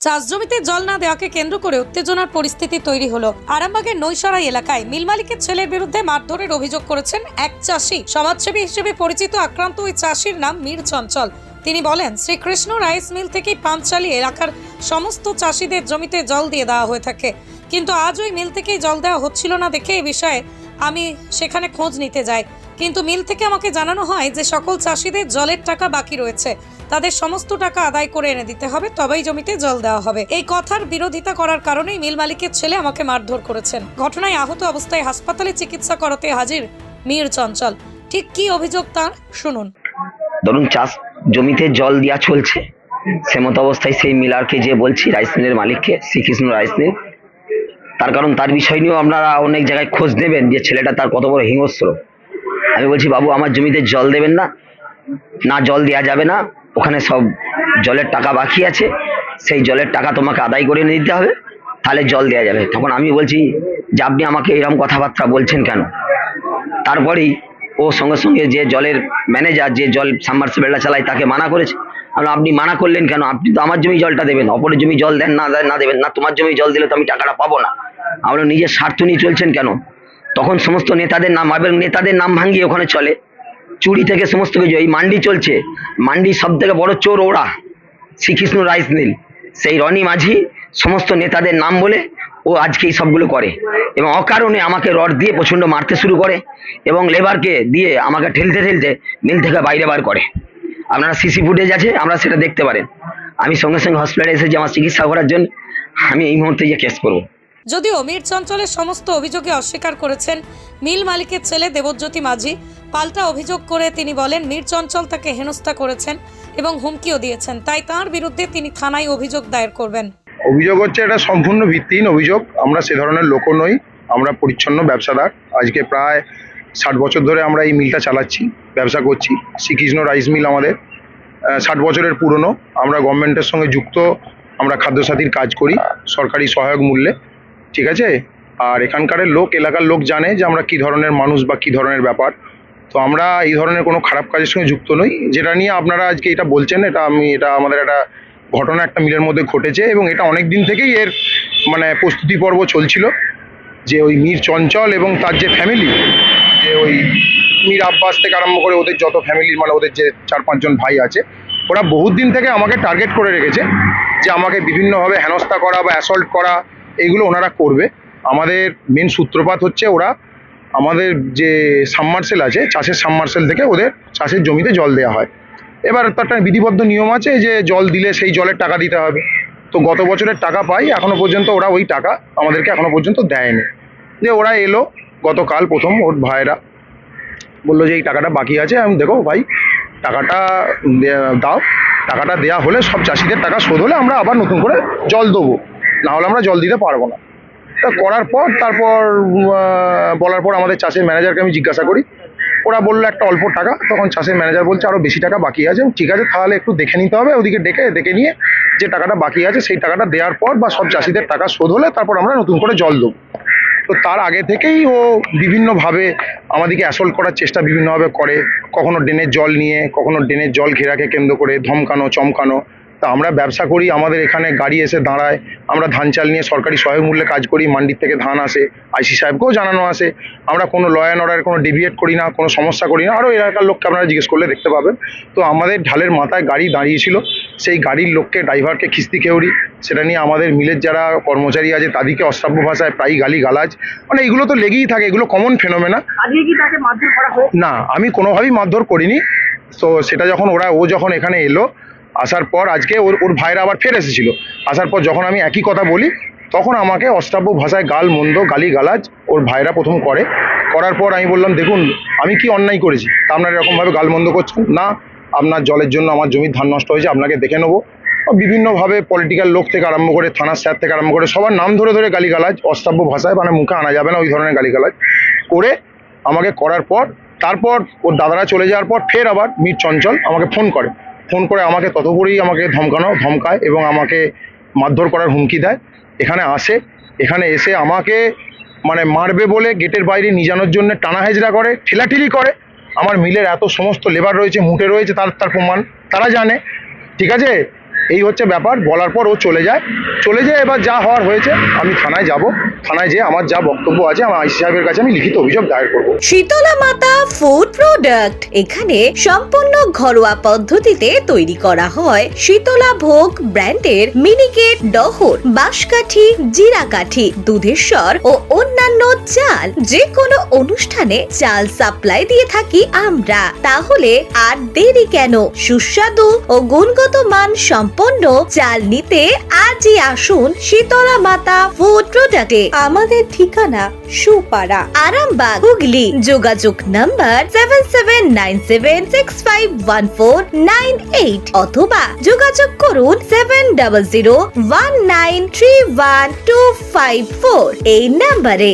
চাষ জমিতে জল না দেওয়াকে কেন্দ্র করে উত্তেজনার পরিস্থিতি তৈরি হলো। আরামবাগের নৈসরাই এলাকায় মিল মালিকের ছেলের বিরুদ্ধে মারধরের অভিযোগ করেছেন এক চাষি। সমাজসেবী হিসেবে পরিচিত আক্রান্ত ওই চাষির নাম মীর চঞ্চল। তিনি বলেন, শ্রীকৃষ্ণ রাইস মিল থেকেই পাম্প চালিয়ে এলাকার সমস্ত চাষিদের জমিতে জল দিয়ে দেওয়া হয়ে থাকে। কিন্তু আজ ওই মিল থেকেই জল দেওয়া হচ্ছিল না দেখে এই বিষয়ে আমি সেখানে খোঁজ নিতে যাই। কিন্তু মিল থেকে আমাকে জানানো হয় যে সকল চাষিদের জলের টাকা বাকি রয়েছে। তাদের সমস্ত টাকা আদায় করে এনে দিতে হবে, তবেই জমিতে জল দেওয়া হবে। এই কথার বিরোধিতা করার কারণেই মিল মালিকের ছেলে আমাকে মারধর করেছেন। ঘটনায় আহত অবস্থায় হাসপাতালে চিকিৎসা করাতে হাজির মীর চঞ্চল। ঠিক কি অভিযোগ তার? শুনুন। ধরুন, চাষ জমিতে জল দেওয়া চলছে সে মতো অবস্থায় সেই মিলারকে যে বলছি, রাইস মিলের মালিককে, শ্রীকৃষ্ণ রাইস মিল। তার কারণ, তার বিষয় নিয়েও আপনারা অনেক জায়গায় খোঁজ নেবেন যে ছেলেটা তার কত বড় হিংস্র। আমি বলছি, বাবু, আমার জমিতে জল দেবেন না না জল দেওয়া যাবে না ওখানে সব জলের টাকা বাকি আছে। সেই জলের টাকা তোমাকে আদায় করে এনে দিতে হবে। তাহলে জল দেওয়া যাবে। তখন আমি বলছি, যে আপনি আমাকে এরকম কথাবার্তা বলছেন কেন? তারপরেই ও সঙ্গে সঙ্গে যে জলের ম্যানেজার যে জল সাবমার্সিবলটা চালায়, তাকে মানা করেছে। আপনি মানা করলেন কেন? আপনি তো আমার জমি জলটা দেবেন। অপরের জমি জল দেন, না দেন, না দেবেন না, তোমার জমি জল দিলে তো আমি টাকাটা পাবো না। আমরা নিজের স্বার্থ নিয়ে চলছেন কেন? তখন সমস্ত নেতাদের নাম এবং নেতাদের নাম ভাঙিয়ে ওখানে চলে। চুরি থেকে সমস্ত কিছু, এই মান্ডি চলছে। মান্ডি সব থেকে বড় চোর ওরা, শ্রীকৃষ্ণ রাইস মিল সেই রনি মাঝি, সমস্ত নেতাদের নাম বলে ও আজকে এই সবগুলো করে। এবং অকারণে আমাকে রড দিয়ে প্রচণ্ড মারতে শুরু করে এবং লেবারকে দিয়ে আমাকে ঠেলতে ঠেলতে মিল থেকে বাইরে বার করে। আপনারা সিসি ফুটেজ আছে, আমরা সেটা দেখতে পারেন। আমি সঙ্গে সঙ্গে হসপিটালে এসেছি, আমার চিকিৎসা করার জন্য। আমি এই মুহূর্তে যে কেস করব। যদিও মীর চঞ্চলের সমস্ত অভিযোগে অস্বীকার করেছেন মিল মালিকের ছেলে দেবজ্যোতি মাঝি পাল্টা অভিযোগ করে তিনি বলেন, মীর তাকে হেনস্থা করেছেন এবং হুমকিও দিয়েছেন। তাই তার বিরুদ্ধে তিনি থানায় অভিযোগ দায়ের করবেন। অভিযোগ হচ্ছে এটা সম্পূর্ণ ভিত্তিহীন অভিযোগ। আমরা সে ধরনের লোকও নই। আমরা পরিচ্ছন্ন ব্যবসাদার। আজকে প্রায় ষাট বছর ধরে আমরা এই মিলটা চালাচ্ছি, ব্যবসা করছি। শ্রীকৃষ্ণ রাইস মিল আমাদের। ষাট বছরের পুরনো। আমরা গভর্নমেন্টের সঙ্গে যুক্ত। আমরা খাদ্যসাথীর কাজ করি সরকারি সহায়ক মূল্যে। ঠিক আছে? আর এখানকার লোক, এলাকার লোক জানে যে আমরা কি ধরনের মানুষ বা কি ধরনের ব্যাপার। তো আমরা এই ধরনের কোনো খারাপ কাজের সঙ্গে যুক্ত নই। যেটা নিয়ে আপনারা আজকে এটা বলছেন, এটা আমি, এটা আমাদের একটা ঘটনা একটা মিলের মধ্যে ঘটেছে এবং এটা অনেক দিন থেকেই এর মানে প্রস্তুতি পর্ব চলছিল। যে ওই মীর চঞ্চল এবং তার যে ফ্যামিলি যে ওই মীর আব্বাস থেকে আরম্ভ করে ওদের যত ফ্যামিলির মানে ওদের যে চার পাঁচজন ভাই আছে, ওরা বহুত দিন থেকে আমাকে টার্গেট করে রেখেছে যে আমাকে বিভিন্নভাবে হেনস্থা করা বা অ্যাসল্ট করা এইগুলো ওনারা করবে। আমাদের মেন সূত্রপাত হচ্ছে ওরা আমাদের যে সাবমার্সেল আছে, চাষের সাবমার্সেল থেকে ওদের চাষের জমিতে জল দেওয়া হয়। এবার তার একটা বিধিবদ্ধ নিয়ম আছে যে জল দিলে সেই জলের টাকা দিতে হবে। তো গত বছরের টাকা পাই, এখনও পর্যন্ত ওরা ওই টাকা আমাদেরকে এখনও পর্যন্ত দেয়নি। যে ওরা এলো, গতকাল প্রথম ওর ভাইরা বলল যে এই টাকাটা বাকি আছে, আমি দেখো ভাই, টাকাটা দাও। টাকাটা দেয়া হলে সব চাষিদের টাকা শোধ হলে আমরা আবার নতুন করে জল দেবো। না হলে আমরা জল দিতে পারব না। তা করার পর, তারপর বলার পর আমাদের চাষের ম্যানেজারকে আমি জিজ্ঞাসা করি। ওরা বলল, একটা অল্প টাকা। তখন চাষের ম্যানেজার বলছে আরও বেশি টাকা বাকি আছে। ঠিক আছে, তাহলে একটু দেখে নিতে হবে। ওদিকে ডেকে দেখে নিয়ে যে টাকাটা বাকি আছে, সেই টাকাটা দেওয়ার পর বা সব চাষিদের টাকা শোধ হলে তারপর আমরা নতুন করে জল দেবো। তো তার আগে থেকেই ও বিভিন্নভাবে আমাদেরকে অ্যাসল্ট করার চেষ্টা বিভিন্নভাবে করে। কখনো ড্রেনের জল নিয়ে, কখনো ড্রেনের জল ঘেরাকে কেন্দ্র করে, ধমকানো, চমকানো। তা আমরা ব্যবসা করি আমাদের এখানে গাড়ি এসে দাঁড়ায়। আমরা ধান চাল নিয়ে সরকারি সহায়ক মূল্যে কাজ করি মান্ডির থেকে ধান আসে আইসি সাহেবকেও জানানো আসে। আমরা কোনো ল অ্যান্ড অর্ডার কোনো ডিভিয়েট করি না কোনো সমস্যা করি না। আরও এলাকার লোককে আপনারা জিজ্ঞেস করলে দেখতে পাবেন। তো আমাদের ঢালের মাথায় গাড়ি দাঁড়িয়েছিল। সেই গাড়ির লোককে ড্রাইভারকে খিস্তি খেউরি সেটা নিয়ে আমাদের মিলের যারা কর্মচারী আছে তাদেরকে অশ্রাব্য ভাষায় প্রায়ই গালি গালাজ মানে এগুলো তো লেগেই থাকে এগুলো কমন ফেনোমেনা না আমি কোনোভাবেই মারধর করিনি। তো সেটা যখন ওরা ও যখন এখানে এলো আসার পর আজকে ওর ওর ভাইরা আবার ফের এসেছিল। আসার পর যখন আমি একই কথা বলি, তখন আমাকে অষ্টাব্য ভাষায় গাল, মন্দ গালি গালাজ ওর ভাইরা প্রথম করে। করার পর আমি বললাম, দেখুন, আমি কি অন্যায় করেছি? তা আপনারা এরকমভাবে গাল, মন্দ করছেন না। আপনার জলের জন্য আমার জমির ধান নষ্ট হয়েছে, আপনাকে দেখে নেব। বিভিন্নভাবে পলিটিক্যাল লোক থেকে আরম্ভ করে, থানার স্যার থেকে আরম্ভ করে, সবার নাম ধরে ধরে গালিগালাজ অস্তাব্য ভাষায় মানে মুখে আনা যাবে না, ওই ধরনের গালিগালাজ করে আমাকে করার পর, তারপর ওর দাদারা চলে যাওয়ার পর ফের আবার মীর চঞ্চল আমাকে ফোন করে। ফোন করে আমাকে ততপুরেই আমাকে ধমকানো, ধমকায় এবং আমাকে মারধর করার হুমকি দেয়। এখানে আসে, এখানে এসে আমাকে মানে মারবে বলে গেটের বাইরে নিজানোর জন্য টানা হেজরা করে, ঠেলাঠেলি করে। আমার মিলের এত সমস্ত লেবার রয়েছে, মুটে রয়েছে তার তার প্রমাণ তারা জানে। ঠিক আছে? এই হচ্ছে ব্যাপার, বলার পর ও চলে যায়। চলে যায় এবার যা হওয়ার হয়েছে, আমি থানায় যাব। থানায় যেয়ে আমার যা বক্তব্য আছে, আমার আইসি সাহেবের কাছে আমি লিখিত অভিযোগ দায়ের করব। শীতলা মাতা ফুড প্রোডাক্ট এখানে সম্পূর্ণ ঘরোয়া পদ্ধতিতে তৈরি করা হয়। শীতলা ভোগ ব্র্যান্ডের মিনিকেট ডহর, বাঁশকাঠি, জিরাকাঠি, দুধের স্বর ও অন্যান্য চাল। যে কোনো অনুষ্ঠানে চাল সাপ্লাই দিয়ে থাকি আমরা। তাহলে আর দেরি কেন? সুস্বাদু ও গুণগত মান সম্পন্ন চাল নিতে আজই আসুন শীতলা মাতা ফুড প্রোডাক্টে আমাদের ঠিকানা সুপাড়া, আরামবাগ, হুগলি। যোগাযোগ number seven seven nine seven six five one four nine eight অথবা যোগাযোগ করুন seven double zero one nine three one two five four এই নাম্বারে।